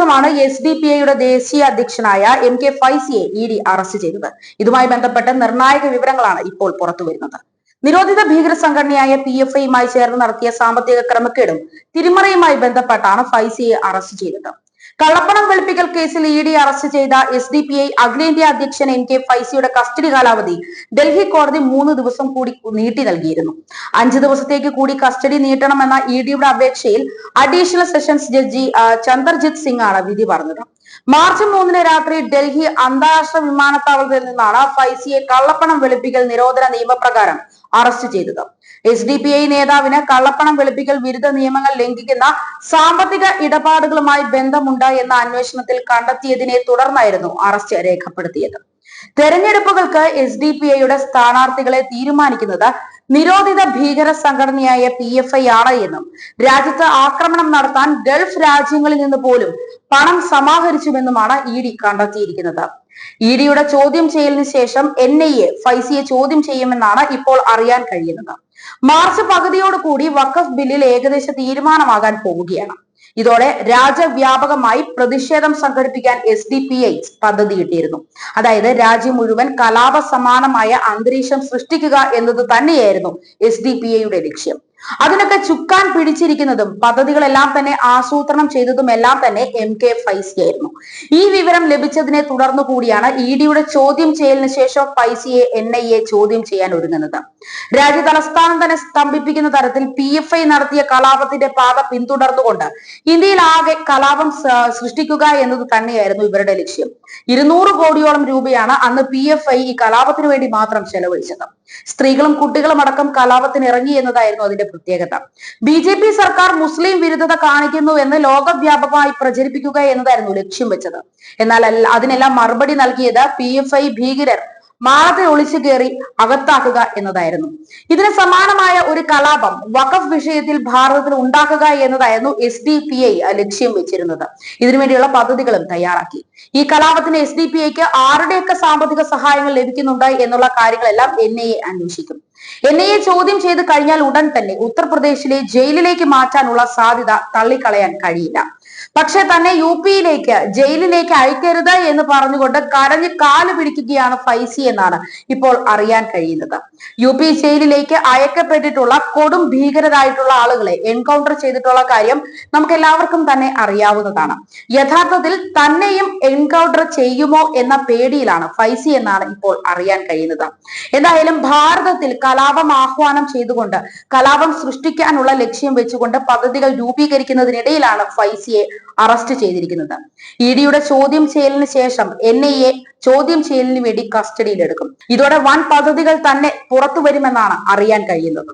ദിവസമാണ് S D P ഐയുടെ ദേശീയ അധ്യക്ഷനായ എം കെ ഫൈസിയെ ഇ ഡി അറസ്റ്റ് ചെയ്തത്. ഇതുമായി ബന്ധപ്പെട്ട് നിർണായക വിവരങ്ങളാണ് ഇപ്പോൾ പുറത്തു വരുന്നത്. നിരോധിത ഭീകര സംഘടനയായ പി എഫ് ഐയുമായി ചേർന്ന് നടത്തിയ സാമ്പത്തിക ക്രമക്കേടും തിരിമറിയുമായി ബന്ധപ്പെട്ടാണ് ഫൈസിയെ അറസ്റ്റ് ചെയ്തത്. കള്ളപ്പണം വെളുപ്പിക്കൽ കേസിൽ ഇ ഡി അറസ്റ്റ് ചെയ്ത എസ് ഡി പി ഐ അഖിലേന്ത്യാ അധ്യക്ഷൻ എൻ കെ ഫൈസിയുടെ കസ്റ്റഡി കാലാവധി ഡൽഹി കോടതി മൂന്ന് ദിവസം കൂടി നീട്ടി നൽകിയിരുന്നു. അഞ്ച് ദിവസത്തേക്ക് കൂടി കസ്റ്റഡി നീട്ടണമെന്ന ഇ ഡിയുടെ അപേക്ഷയിൽ additional sessions judge Chanderjit Singh ആണ് വിധി പറഞ്ഞത്. മാർച്ച് മൂന്നിന് രാത്രി ഡൽഹി അന്താരാഷ്ട്ര വിമാനത്താവളത്തിൽ നിന്നാണ് ഫൈസിയെ കള്ളപ്പണം വെളുപ്പിക്കൽ നിരോധന നിയമപ്രകാരം അറസ്റ്റ് ചെയ്തത്. എസ് ഡി പി ഐ നേതാവിന് കള്ളപ്പണം വെളുപ്പിക്കൽ വിരുദ്ധ നിയമങ്ങൾ ലംഘിക്കുന്ന സാമ്പത്തിക ഇടപാടുകളുമായി ബന്ധമുണ്ട് എന്ന അന്വേഷണത്തിൽ കണ്ടെത്തിയതിനെ തുടർന്നായിരുന്നു അറസ്റ്റ് രേഖപ്പെടുത്തിയത്. തെരഞ്ഞെടുപ്പുകൾക്ക് എസ് ഡി പി ഐയുടെ സ്ഥാനാർത്ഥികളെ തീരുമാനിക്കുന്നത് നിരോധിത ഭീകര സംഘടനയായ പി എഫ് ഐ ആണ് എന്നും രാജ്യത്ത് ആക്രമണം നടത്താൻ ഗൾഫ് രാജ്യങ്ങളിൽ നിന്ന് പോലും പണം സമാഹരിച്ചുവെന്നുമാണ് ഇ ഡി കണ്ടെത്തിയിരിക്കുന്നത്. ഇ ഡിയുടെ ചോദ്യം ചെയ്യലിന് ശേഷം എൻ ഐ എ ഫൈസിയെ ചോദ്യം ചെയ്യുമെന്നാണ് ഇപ്പോൾ അറിയാൻ കഴിയുന്നത്. മാർച്ച് പകുതിയോടുകൂടി വഖഫ് ബില്ലിൽ ഏകദേശ തീരുമാനമാകാൻ പോവുകയാണ്. ഇതോടെ രാജ്യവ്യാപകമായി പ്രതിഷേധം സംഘടിപ്പിക്കാൻ എസ് ഡി പി ഐ പദ്ധതിയിട്ടിരുന്നു അതായത് രാജ്യം മുഴുവൻ കലാപ സമാനമായ അന്തരീക്ഷം സൃഷ്ടിക്കുക എന്നത് തന്നെയായിരുന്നു എസ് ഡി പി ഐയുടെ ലക്ഷ്യം. അതിനൊക്കെ ചുക്കാൻ പിടിച്ചിരിക്കുന്നതും പദ്ധതികളെല്ലാം തന്നെ ആസൂത്രണം ചെയ്തതും എല്ലാം തന്നെ എം കെ ഫൈസിയായിരുന്നു ഈ വിവരം ലഭിച്ചതിനെ തുടർന്നു കൂടിയാണ് ഇ ഡിയുടെ ചോദ്യം ചെയ്യലിന് ശേഷം ഫൈസിയെ എൻ ഐ എ ചോദ്യം ചെയ്യാൻ ഒരുങ്ങുന്നത്. രാജ്യ തലസ്ഥാനം തന്നെ സ്തംഭിപ്പിക്കുന്ന തരത്തിൽ പി എഫ് ഐ നടത്തിയ കലാപത്തിന്റെ പാത പിന്തുടർന്നുകൊണ്ട് ഇന്ത്യയിൽ ആകെ കലാപം സൃഷ്ടിക്കുക എന്നത് തന്നെയായിരുന്നു ഇവരുടെ ലക്ഷ്യം. ഇരുന്നൂറ് കോടിയോളം രൂപയാണ് അന്ന് പി എഫ് ഐ ഈ കലാപത്തിന് വേണ്ടി മാത്രം ചെലവഴിച്ചത്. സ്ത്രീകളും കുട്ടികളും അടക്കം കലാപത്തിന് ഇറങ്ങി എന്നതായിരുന്നു അതിന്റെ പ്രത്യേകത. ബി ജെ പി സർക്കാർ മുസ്ലിം വിരുദ്ധത കാണിക്കുന്നു എന്ന് ലോകവ്യാപകമായി പ്രചരിപ്പിക്കുക എന്നതായിരുന്നു ലക്ഷ്യം വെച്ചത്. എന്നാൽ അതിനെല്ലാം മറുപടി നൽകിയത് പി എഫ് ഐ ഭീകരർ. മാളത്തിൽ ഒളിച്ചു കയറി അകത്താക്കുക എന്നതായിരുന്നു. ഇതിന് സമാനമായ ഒരു കലാപം വഖഫ് വിഷയത്തിൽ ഭാരതത്തിൽ ഉണ്ടാക്കുക എന്നതായിരുന്നു എസ് ഡി പി ഐ ലക്ഷ്യം വെച്ചിരുന്നത്. ഇതിനുവേണ്ടിയുള്ള പദ്ധതികളും തയ്യാറാക്കി. ഈ കലാപത്തിന് എസ് ഡി പി ഐക്ക് ആരുടെയൊക്കെ സാമ്പത്തിക സഹായങ്ങൾ ലഭിക്കുന്നുണ്ടായി എന്നുള്ള കാര്യങ്ങളെല്ലാം എൻ ഐ എ അന്വേഷിക്കും. എൻ ഐ എ ചോദ്യം ചെയ്ത് കഴിഞ്ഞാൽ ഉടൻ തന്നെ ഉത്തർപ്രദേശിലെ ജയിലിലേക്ക് മാറ്റാനുള്ള സാധ്യത തള്ളിക്കളയാൻ കഴിയില്ല. പക്ഷെ തന്നെ യു പിയിലേക്ക് ജയിലിലേക്ക് അയക്കരുത് എന്ന് പറഞ്ഞുകൊണ്ട് കരഞ്ഞ് കാൽ പിടിക്കുകയാണ് ഫൈസി എന്നാണ് ഇപ്പോൾ അറിയാൻ കഴിയുന്നത്. യു പി ജയിലിലേക്ക് അയക്കപ്പെട്ടിട്ടുള്ള കൊടും ഭീകരരായിട്ടുള്ള ആളുകളെ എൻകൗണ്ടർ ചെയ്തിട്ടുള്ള കാര്യം നമുക്ക് എല്ലാവർക്കും തന്നെ അറിയാവുന്നതാണ്. യഥാർത്ഥത്തിൽ തന്നെയും എൻകൗണ്ടർ ചെയ്യുമോ എന്ന പേടിയിലാണ് ഫൈസി എന്നാണ് ഇപ്പോൾ അറിയാൻ കഴിയുന്നത്. എന്തായാലും ഭാരതത്തിൽ കലാപം ആഹ്വാനം ചെയ്തുകൊണ്ട് കലാപം സൃഷ്ടിക്കാനുള്ള ലക്ഷ്യം വെച്ചുകൊണ്ട് പദ്ധതികൾ രൂപീകരിക്കുന്നതിനിടയിലാണ് ഫൈസിയെ അറസ്റ്റ് ചെയ്തിരിക്കുന്നത്. ഇ ഡിയുടെ ചോദ്യം ചെയ്യലിന് ശേഷം എൻ ഐ എ ചോദ്യം ചെയ്യലിന് വേണ്ടി കസ്റ്റഡിയിലെടുക്കും. ഇതോടെ വൻ പദ്ധതികൾ തന്നെ പുറത്തു വരുമെന്നാണ് അറിയാൻ കഴിയുന്നത്.